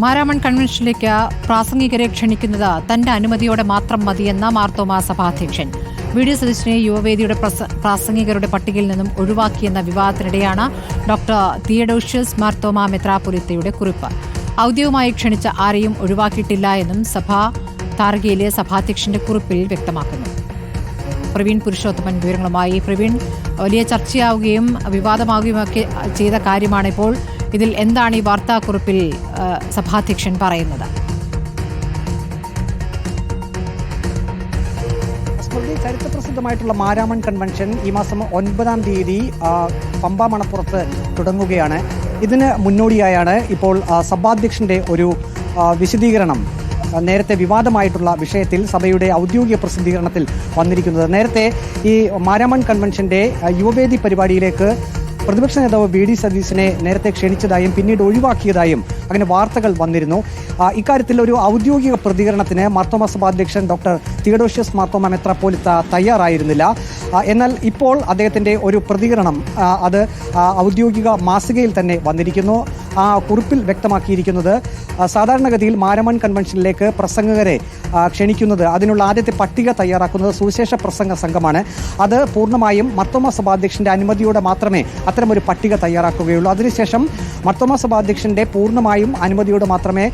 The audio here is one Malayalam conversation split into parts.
മാരാമൺ കൺവെൻഷനിലേക്ക് പ്രാസംഗികരെ ക്ഷണിക്കുന്നത് തന്റെ അനുമതിയോടെ മാത്രം മതിയെന്ന മാർത്തോമാ സഭാധ്യക്ഷൻ. വി ഡി സതീശനെ യുവവേദിയുടെ പ്രസ- പ്രാസംഗികരുടെ പട്ടികയിൽ നിന്നും ഒഴിവാക്കിയെന്ന വിവാദത്തിനിടെയാണ് ഡോക്ടർ തിയഡോഷ്യസ് മാർത്തോമാ മെത്രാപൊലിത്തയുടെ കുറിപ്പ്. ഔദ്യോഗികമായി ക്ഷണിച്ച ആരെയും ഒഴിവാക്കിയിട്ടില്ല എന്നും സഭാ താർഗയിലെ സഭാധ്യക്ഷന്റെ കുറിപ്പിൽ വ്യക്തമാക്കുന്നു. പ്രവീൺ പുരുഷോത്തമൻ വിവരങ്ങളുമായി. പ്രവീൺ വലിയ ചർച്ചയാവുകയും വിവാദമാവുകയും ഒക്കെ ചെയ്ത കാര്യമാണ് ഇപ്പോൾ ഇതിൽ എന്താണ് ഈ വാർത്താക്കുറിപ്പിൽ സഭാധ്യക്ഷൻ പറയുന്നത്? ചരിത്ര ചരിത്രപ്രസിദ്ധമായിട്ടുള്ള മാരാമൺ കൺവെൻഷൻ ഈ മാസം ഒൻപതാം തീയതി പമ്പ മണപ്പുറത്ത് തുടങ്ങുകയാണ്. ഇതിന് മുന്നോടിയായാണ് ഇപ്പോൾ സഭാധ്യക്ഷന്റെ ഒരു വിശദീകരണം നേരത്തെ വിവാദമായിട്ടുള്ള വിഷയത്തിൽ സഭയുടെ ഔദ്യോഗിക പ്രസിദ്ധീകരണത്തിൽ വന്നിരിക്കുന്നത്. നേരത്തെ ഈ മാരാമൺ കൺവെൻഷന്റെ യുവവേദി പരിപാടിയിലേക്ക് പ്രതിപക്ഷ നേതാവ് വി ഡി സതീശനെ നേരത്തെ ക്ഷണിച്ചതായും പിന്നീട് ഒഴിവാക്കിയതായും അങ്ങനെ വാർത്തകൾ വന്നിരുന്നു. ഇക്കാര്യത്തിൽ ഒരു ഔദ്യോഗിക പ്രതികരണത്തിന് മാർത്തോമ സഭാധ്യക്ഷൻ ഡോക്ടർ തിയഡോഷ്യസ് മാർത്തോമ മെത്രാപ്പോലിത്ത തയ്യാറായിരുന്നില്ല. എന്നാൽ ഇപ്പോൾ അദ്ദേഹത്തിന്റെ ഒരു പ്രതികരണം അത് ഔദ്യോഗിക മാസികയിൽ തന്നെ വന്നിരിക്കുന്നു. ആ കുറിപ്പിൽ വ്യക്തമാക്കിയിരിക്കുന്നത് സാധാരണഗതിയിൽ മാരമൺ കൺവെൻഷനിലേക്ക് പ്രസംഗകരെ ക്ഷണിക്കുന്നത്. അതിനുള്ള ആദ്യത്തെ പട്ടിക തയ്യാറാക്കുന്നത് സുവിശേഷ പ്രസംഗ സംഘമാണ്. അത് പൂർണമായും മർത്തോമ സഭാധ്യക്ഷന്റെ അനുമതിയോടെ മാത്രമേ അത്തരമൊരു പട്ടിക തയ്യാറാക്കുകയുള്ളൂ. അതിനുശേഷം മർത്തോമ സഭാധ്യക്ഷന്റെ പൂർണമായും അനുമതിയോടെ മാത്രമേ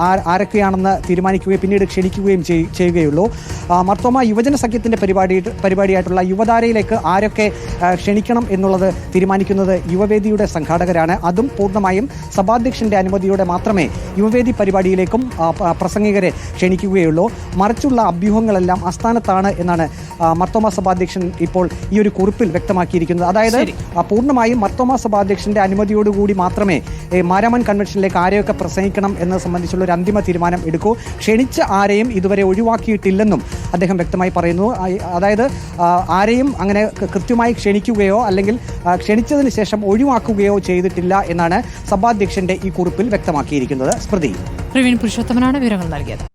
ആ- ആരൊക്കെയാണെന്ന് തീരുമാനിക്കുകയും പിന്നീട് ക്ഷണിക്കുകയും ചെയ്- ചെയ്യുകയുള്ളൂ. മർത്തോമ യുവജന സഖ്യത്തിന്റെ പരിപാടി പരിപാടിയായിട്ടുള്ള യുവതാരയിലേക്ക് ആരൊക്കെ ക്ഷണിക്കണം എന്നുള്ളത് തീരുമാനിക്കുന്നത് യുവവേദിയുടെ സംഘാടകരാണ്. അതും പൂർണമായും സഭാധ്യക്ഷന്റെ അനുമതിയോടെ മാത്രമേ യുവവേദി പരിപാടിയിലേക്കും പ്രസംഗികരെ പ- പ്രസംഗികരെ ക്ഷണിക്കുകയുള്ളൂ മറിച്ചുള്ള അഭ്യൂഹങ്ങളെല്ലാം അസ്ഥാനത്താണ് എന്നാണ് മർത്തോമ സഭാധ്യക്ഷൻ ഇപ്പോൾ ഈ ഒരു കുറിപ്പിൽ വ്യക്തമാക്കിയിരിക്കുന്നത്. അതായത് പൂർണമായും മർത്തോമ സഭാധ്യക്ഷന്റെ അനുമതിയോടുകൂടി മാത്രമേ മാരാമൻ കൺവെൻഷനിലേക്ക് ആരെയൊക്കെ പ്രസംഗിക്കണം എന്നത് സംബന്ധിച്ചുള്ള ഒരു അന്തിമ തീരുമാനം എടുക്കൂ. ക്ഷണിച്ച ആരെയും ഇതുവരെ ഒഴിവാക്കിയിട്ടില്ലെന്നും അദ്ദേഹം വ്യക്തമായി പറയുന്നു. അതായത് ആരെയും അങ്ങനെ കൃത്യമായി ക്ഷണിക്കുകയോ അല്ലെങ്കിൽ ക്ഷണിച്ചതിന് ശേഷം ഒഴിവാക്കുകയോ ചെയ്തിട്ടില്ല എന്നാണ് സഭാധ്യക്ഷന്റെ ഈ കുറിപ്പിൽ വ്യക്തമാക്കിയിരിക്കുന്നത്. സ്മൃതി. പ്രവീൺ പുരുഷോത്തമനാണ് വിവരങ്ങൾ നൽകിയത്.